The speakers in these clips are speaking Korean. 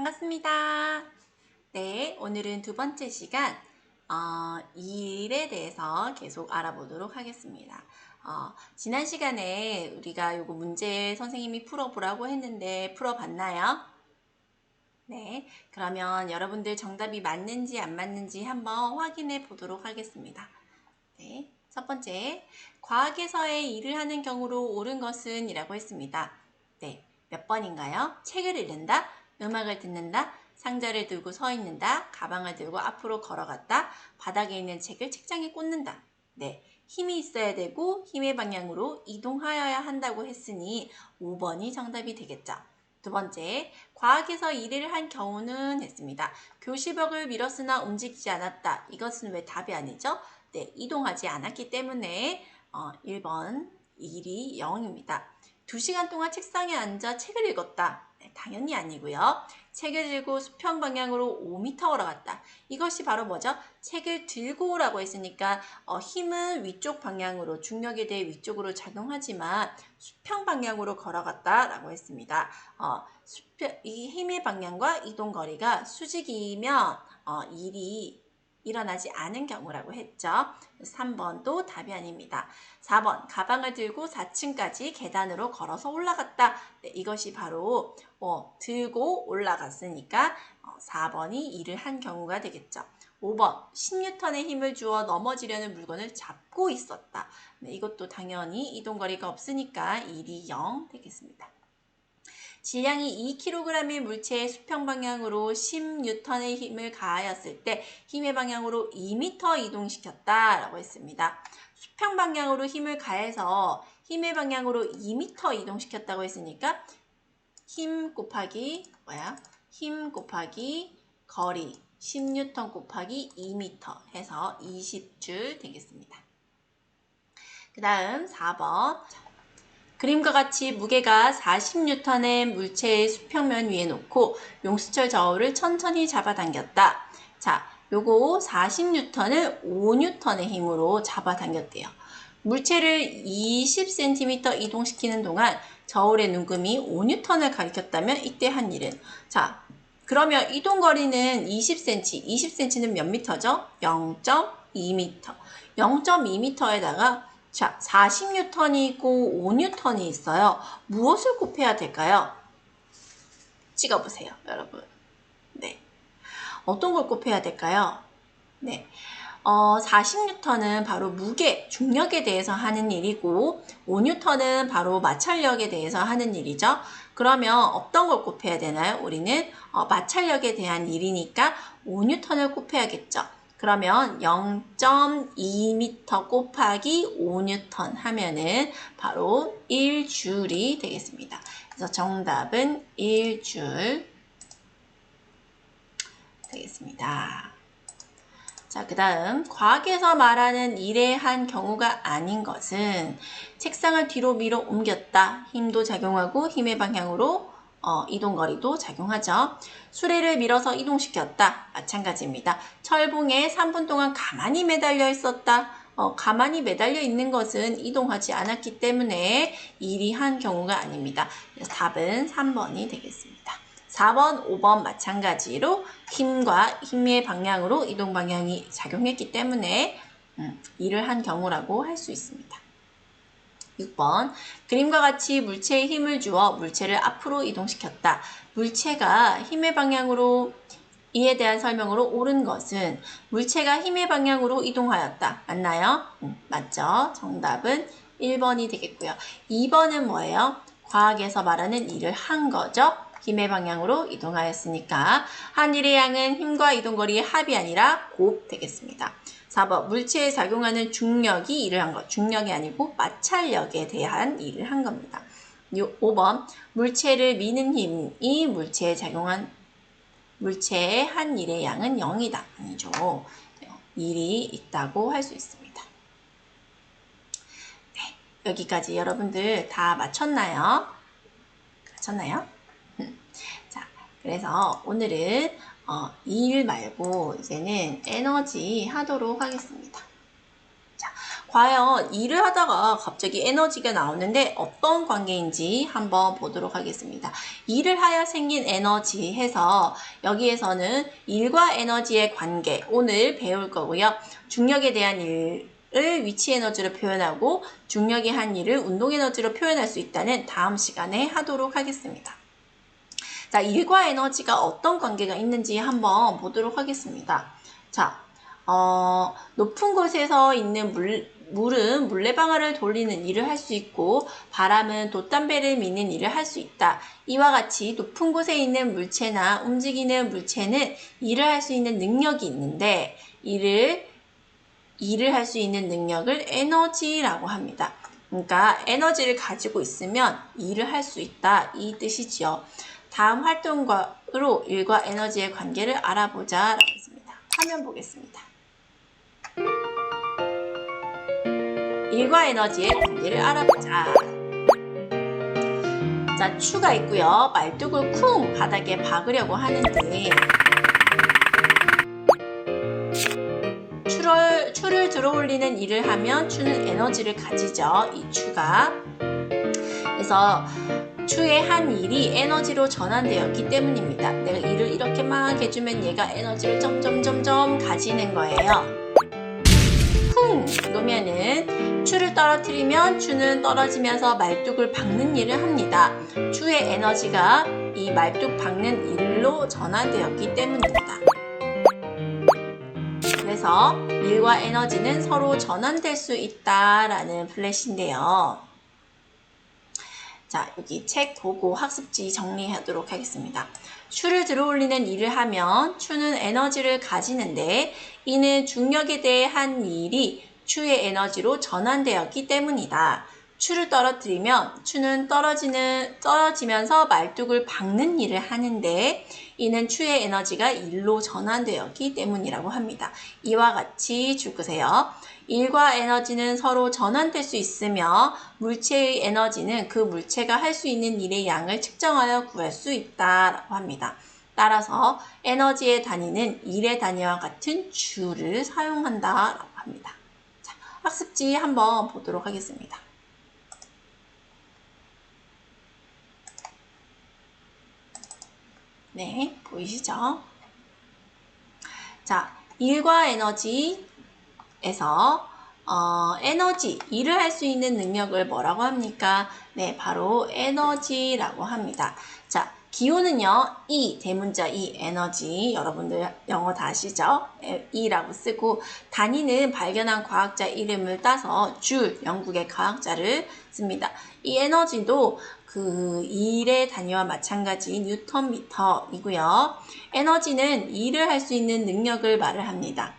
반갑습니다. 네, 오늘은 두 번째 시간, 어, 일에 대해서 계속 알아보도록 하겠습니다. 어, 지난 시간에 우리가 요거 문제 선생님이 풀어보라고 했는데 풀어봤나요? 네, 그러면 여러분들 정답이 맞는지 안 맞는지 한번 확인해 보도록 하겠습니다. 네, 첫 번째, 과학에서의 일을 하는 경우로 옳은 것은 이라고 했습니다. 네, 몇 번인가요? 책을 읽는다, 음악을 듣는다, 상자를 들고 서 있는다, 가방을 들고 앞으로 걸어갔다, 바닥에 있는 책을 책장에 꽂는다. 네, 힘이 있어야 되고 힘의 방향으로 이동하여야 한다고 했으니 5번이 정답이 되겠죠. 두 번째, 과학에서 일을 한 경우는 했습니다. 교시벽을 밀었으나 움직이지 않았다. 이것은 왜 답이 아니죠? 네, 이동하지 않았기 때문에 어, 1번 일이 0입니다. 2시간 동안 책상에 앉아 책을 읽었다. 네, 당연히 아니고요. 책을 들고 수평 방향으로 5m 걸어갔다. 이것이 바로 뭐죠? 책을 들고 오라고 했으니까 어, 힘은 위쪽 방향으로 중력에 대해 위쪽으로 작용하지만 수평 방향으로 걸어갔다 라고 했습니다. 어, 수평, 이 힘의 방향과 이동 거리가 수직이면 어, 일이 일어나지 않은 경우라고 했죠. 3번도 답이 아닙니다. 4번 가방을 들고 4층까지 계단으로 걸어서 올라갔다. 네, 이것이 바로 어, 들고 올라갔으니까 어, 4번이 일을 한 경우가 되겠죠. 5번 10N의 힘을 주어 넘어지려는 물건을 잡고 있었다. 네, 이것도 당연히 이동거리가 없으니까 일이 0 되겠습니다. 질량이 2kg의 물체의 수평 방향으로 10N의 힘을 가하였을 때 힘의 방향으로 2m 이동시켰다라고 했습니다. 수평 방향으로 힘을 가해서 힘의 방향으로 2m 이동시켰다고 했으니까 힘 곱하기 뭐야? 힘 곱하기 거리 10N 곱하기 2m 해서 20줄 되겠습니다. 그 다음 4번 그림과 같이 무게가 40N의 물체의 수평면 위에 놓고 용수철 저울을 천천히 잡아당겼다. 자, 요거 40N을 5N의 힘으로 잡아당겼대요. 물체를 20cm 이동시키는 동안 저울의 눈금이 5N을 가리켰다면 이때 한 일은 자, 그러면 이동 거리는 20cm, 20cm는 몇 미터죠? 0.2m. 0.2m에다가 자, 40N이 있고 5N이 있어요. 무엇을 곱해야 될까요? 찍어보세요, 여러분. 네. 어떤 걸 곱해야 될까요? 네. 어, 40N은 바로 무게, 중력에 대해서 하는 일이고 5N은 바로 마찰력에 대해서 하는 일이죠. 그러면 어떤 걸 곱해야 되나요? 우리는 어, 마찰력에 대한 일이니까 5N을 곱해야겠죠. 그러면 0.2m 곱하기 5N 하면은 바로 1줄이 되겠습니다. 그래서 정답은 1줄 되겠습니다. 자, 그 다음 과학에서 말하는 일의 한 경우가 아닌 것은 책상을 뒤로 밀어 옮겼다. 힘도 작용하고 힘의 방향으로 어, 이동거리도 작용하죠. 수레를 밀어서 이동시켰다. 마찬가지입니다. 철봉에 3분 동안 가만히 매달려 있었다. 어, 가만히 매달려 있는 것은 이동하지 않았기 때문에 일이 한 경우가 아닙니다. 답은 3번이 되겠습니다. 4번, 5번 마찬가지로 힘과 힘의 방향으로 이동 방향이 작용했기 때문에 음, 일을 한 경우라고 할 수 있습니다. 6번 그림과 같이 물체에 힘을 주어 물체를 앞으로 이동시켰다. 물체가 힘의 방향으로 이에 대한 설명으로 옳은 것은 물체가 힘의 방향으로 이동하였다. 맞나요? 음, 맞죠? 정답은 1번이 되겠고요. 2번은 뭐예요? 과학에서 말하는 일을 한 거죠. 힘의 방향으로 이동하였으니까 한 일의 양은 힘과 이동거리의 합이 아니라 곱 되겠습니다. 4번 물체에 작용하는 중력이 일을 한 것. 중력이 아니고 마찰력에 대한 일을 한 겁니다. 5번 물체를 미는 힘이 물체에 작용한 물체의 한 일의 양은 0이다. 아니죠. 일이 있다고 할 수 있습니다. 네, 여기까지 여러분들 다 맞췄나요? 맞췄나요? 자, 그래서 오늘은 어, 일 말고 이제는 에너지 하도록 하겠습니다. 자, 과연 일을 하다가 갑자기 에너지가 나오는데 어떤 관계인지 한번 보도록 하겠습니다. 일을 하여 생긴 에너지 해서 여기에서는 일과 에너지의 관계 오늘 배울 거고요. 중력에 대한 일 을 위치 에너지로 표현하고 중력이 한 일을 운동 에너지로 표현할 수 있다는 다음 시간에 하도록 하겠습니다. 자, 일과 에너지가 어떤 관계가 있는지 한번 보도록 하겠습니다. 자, 어, 높은 곳에서 있는 물, 물은 물레방아를 돌리는 일을 할 수 있고 바람은 돛담배를 미는 일을 할 수 있다. 이와 같이 높은 곳에 있는 물체나 움직이는 물체는 일을 할 수 있는 능력이 있는데 일을 일을 할 수 있는 능력을 에너지라고 합니다. 그러니까 에너지를 가지고 있으면 일을 할 수 있다 이 뜻이지요. 다음 활동으로 일과 에너지의 관계를 알아보자 라고 했습니다. 화면 보겠습니다. 일과 에너지의 관계를 알아보자. 자, 추가 있고요. 말뚝을 쿵 바닥에 박으려고 하는데 추를, 추를 들어올리는 일을 하면 추는 에너지를 가지죠. 이 추가. 그래서 추의 한 일이 에너지로 전환되었기 때문입니다. 내가 일을 이렇게 막 해주면 얘가 에너지를 점점점점 가지는 거예요. 쿵! 놓으면은 추를 떨어뜨리면 추는 떨어지면서 말뚝을 박는 일을 합니다. 추의 에너지가 이 말뚝 박는 일로 전환되었기 때문입니다. 그래서 일과 에너지는 서로 전환될 수 있다라는 플래시인데요. 자, 여기 책 보고 학습지 정리하도록 하겠습니다. 추를 들어올리는 일을 하면 추는 에너지를 가지는데 이는 중력에 대해 한 일이 추의 에너지로 전환되었기 때문이다. 추를 떨어뜨리면 추는 떨어지는 떨어지면서 말뚝을 박는 일을 하는데 이는 추의 에너지가 일로 전환되었기 때문이라고 합니다. 이와 같이 죽으세요. 일과 에너지는 서로 전환될 수 있으며 물체의 에너지는 그 물체가 할 수 있는 일의 양을 측정하여 구할 수 있다라고 합니다. 따라서 에너지의 단위는 일의 단위와 같은 주를 사용한다라고 합니다. 자, 학습지 한번 보도록 하겠습니다. 네, 보이시죠? 자, 일과 에너지 에서 어, 에너지, 일을 할 수 있는 능력을 뭐라고 합니까? 네, 바로 에너지라고 합니다. 자, 기호는요, E, 대문자 E, 에너지. 여러분들 영어 다 아시죠? E라고 쓰고, 단위는 발견한 과학자 이름을 따서 줄, 영국의 과학자를 씁니다. 이 에너지도 그 일의 단위와 마찬가지 뉴턴 미터이고요. 에너지는 일을 할 수 있는 능력을 말을 합니다.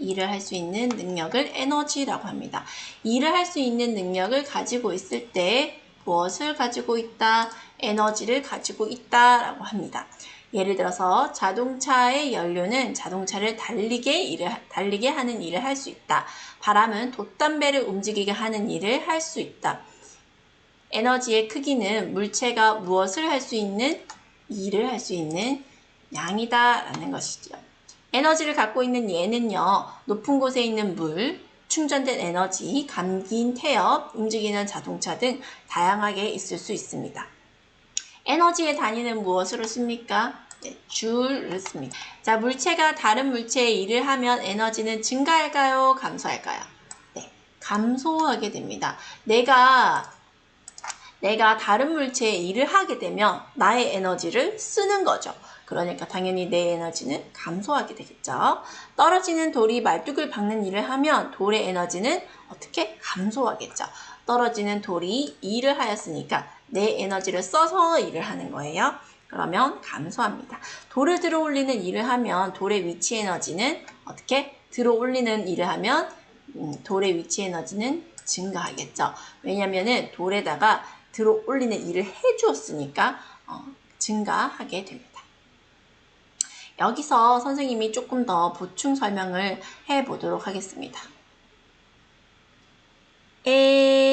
일을 할 수 있는 능력을 에너지라고 합니다. 일을 할 수 있는 능력을 가지고 있을 때 무엇을 가지고 있다? 에너지를 가지고 있다라고 합니다. 예를 들어서 자동차의 연료는 자동차를 달리게 일을 달리게 하는 일을 할 수 있다. 바람은 돛담배를 움직이게 하는 일을 할 수 있다. 에너지의 크기는 물체가 무엇을 할 수 있는 일을 할 수 있는 양이다라는 것이죠. 에너지를 갖고 있는 얘는요, 높은 곳에 있는 물, 충전된 에너지, 감긴 태엽, 움직이는 자동차 등 다양하게 있을 수 있습니다. 에너지의 단위는 무엇으로 씁니까? 네, 줄을 씁니다. 자, 물체가 다른 물체의 일을 하면 에너지는 증가할까요? 감소할까요? 네, 감소하게 됩니다. 내가 내가 다른 물체의 일을 하게 되면 나의 에너지를 쓰는 거죠. 그러니까 당연히 내 에너지는 감소하게 되겠죠. 떨어지는 돌이 말뚝을 박는 일을 하면 돌의 에너지는 어떻게 감소하겠죠. 떨어지는 돌이 일을 하였으니까 내 에너지를 써서 일을 하는 거예요. 그러면 감소합니다. 돌을 들어 올리는 일을 하면 돌의 위치 에너지는 어떻게 들어 올리는 일을 하면 음, 돌의 위치 에너지는 증가하겠죠. 왜냐하면 돌에다가 들어 올리는 일을 해주었으니까 어, 증가하게 됩니다. 여기서 선생님이 조금 더 보충 설명을 해 보도록 하겠습니다.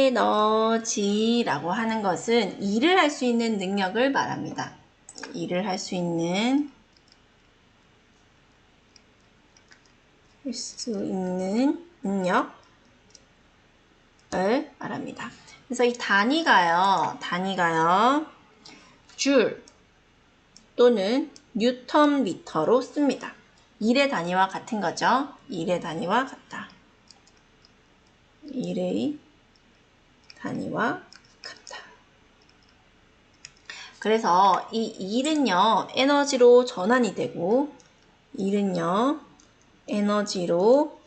에너지라고 하는 것은 일을 할 수 있는 능력을 말합니다. 일을 할 수 있는 할 수 있는 능력 말합니다. 그래서 이 단위가요, 단위가요, 줄 또는 뉴턴 미터로 씁니다. 1의 단위와 같은 거죠. 1의 단위와 같다. 1의 단위와 같다. 그래서 이 1은요, 에너지로 전환이 되고, 1은요, 에너지로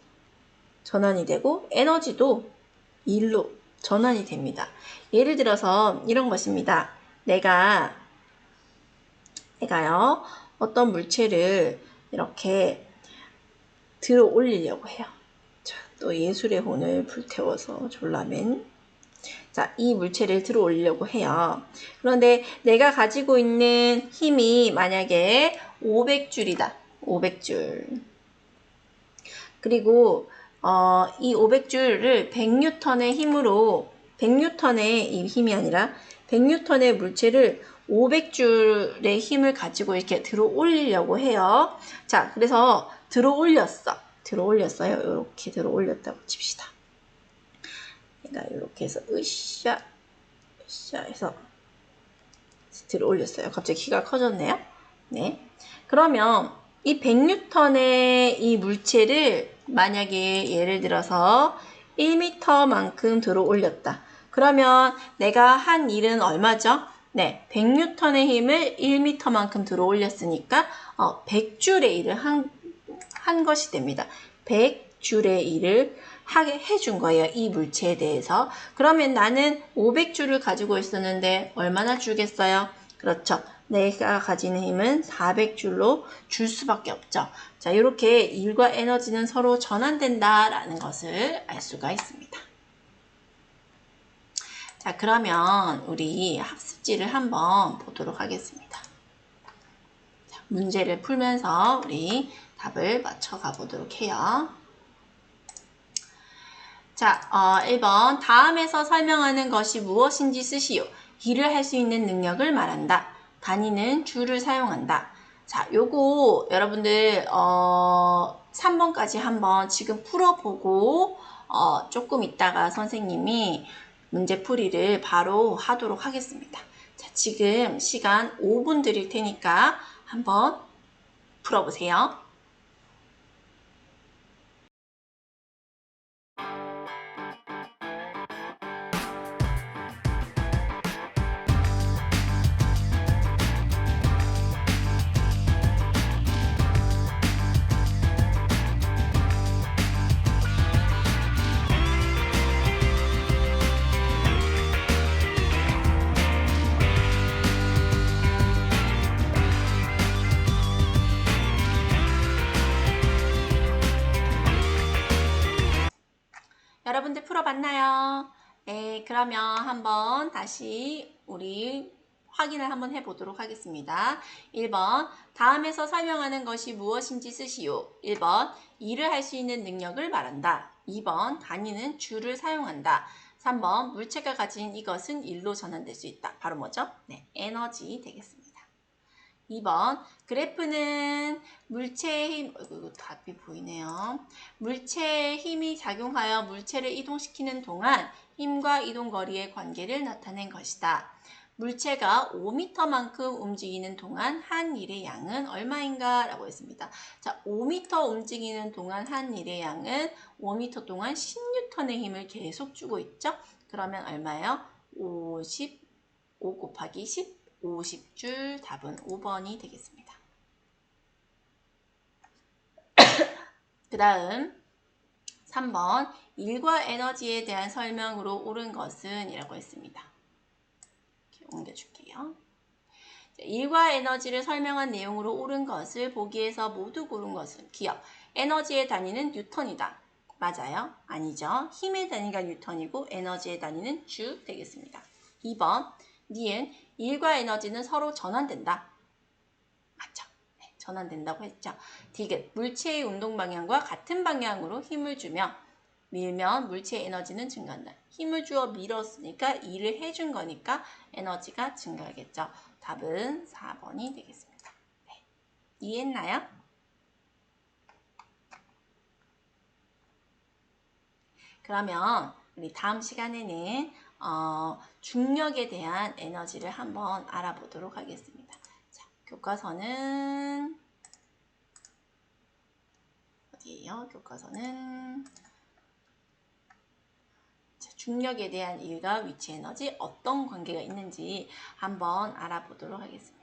전환이 되고, 에너지도 1로 전환이 됩니다. 예를 들어서 이런 것입니다. 내가, 내가요, 어떤 물체를 이렇게 들어 올리려고 해요. 자, 또 예술의 혼을 불태워서 졸라맨. 자, 이 물체를 들어 올리려고 해요. 그런데 내가 가지고 있는 힘이 만약에 500줄이다. 500줄. 그리고 어, 이 500줄을 100뉴턴의 힘으로 100뉴턴의 이 힘이 아니라 100뉴턴의 물체를 500줄의 힘을 가지고 이렇게 들어 올리려고 해요. 자, 그래서 들어 올렸어. 들어 올렸어요. 이렇게 들어 올렸다고 칩시다. 내가 이렇게 해서 으쌰, 으쌰 해서 들어 올렸어요. 갑자기 키가 커졌네요. 네. 그러면 이 100뉴턴의 이 물체를 만약에 예를 들어서 1m만큼 들어 올렸다. 그러면 내가 한 일은 얼마죠? 네, 100뉴턴의 힘을 1m만큼 들어 올렸으니까 어, 100줄의 일을 한, 한 것이 됩니다. 100줄의 일을 하게 해준 거예요. 이 물체에 대해서. 그러면 나는 500줄을 가지고 있었는데 얼마나 주겠어요? 그렇죠. 내가 가지는 힘은 400줄로 줄 수밖에 없죠. 자, 이렇게 일과 에너지는 서로 전환된다라는 것을 알 수가 있습니다. 자, 그러면 우리 학습지를 한번 보도록 하겠습니다. 자, 문제를 풀면서 우리 답을 맞춰가 보도록 해요. 자, 어, 1번. 다음에서 설명하는 것이 무엇인지 쓰시오. 일을 할 수 있는 능력을 말한다. 단위는 줄을 사용한다. 자, 요거 여러분들 어, 3번까지 한번 지금 풀어보고 어, 조금 있다가 선생님이 문제풀이를 바로 하도록 하겠습니다. 자, 지금 시간 5분 드릴 테니까 한번 풀어보세요. 풀어봤나요? 네, 그러면 한번 다시 우리 확인을 한번 해보도록 하겠습니다. 1번, 다음에서 설명하는 것이 무엇인지 쓰시오. 1번, 일을 할 수 있는 능력을 말한다. 2번, 단위는 줄을 사용한다. 3번, 물체가 가진 이것은 일로 전환될 수 있다. 바로 뭐죠? 네, 에너지 되겠습니다. 2번, 그래프는 물체의 힘, 어이구, 답이 보이네요. 물체의 힘이 작용하여 물체를 이동시키는 동안 힘과 이동 거리의 관계를 나타낸 것이다. 물체가 5m만큼 움직이는 동안 한 일의 양은 얼마인가? 라고 했습니다. 자, 5m 움직이는 동안 한 일의 양은 5m 동안 10N의 힘을 계속 주고 있죠? 그러면 얼마예요? 50, 5 곱하기 10, 50줄 답은 5번이 되겠습니다. 그 다음 3번 일과 에너지에 대한 설명으로 옳은 것은 이라고 했습니다. 이렇게 옮겨줄게요. 일과 에너지를 설명한 내용으로 옳은 것을 보기에서 모두 고른 것은 기억. 에너지의 단위는 뉴턴이다. 맞아요? 아니죠. 힘의 단위가 뉴턴이고 에너지의 단위는 주 되겠습니다. 2번 니은 일과 에너지는 서로 전환된다. 맞죠? 네, 전환된다고 했죠. 디귿 물체의 운동 방향과 같은 방향으로 힘을 주며 밀면 물체의 에너지는 증가한다. 힘을 주어 밀었으니까 일을 해준 거니까 에너지가 증가하겠죠. 답은 4번이 되겠습니다. 네. 이해했나요? 그러면 우리 다음 시간에는 어, 중력에 대한 에너지를 한번 알아보도록 하겠습니다. 자, 교과서는 어디에요? 교과서는 자, 중력에 대한 일과 위치 에너지 어떤 관계가 있는지 한번 알아보도록 하겠습니다.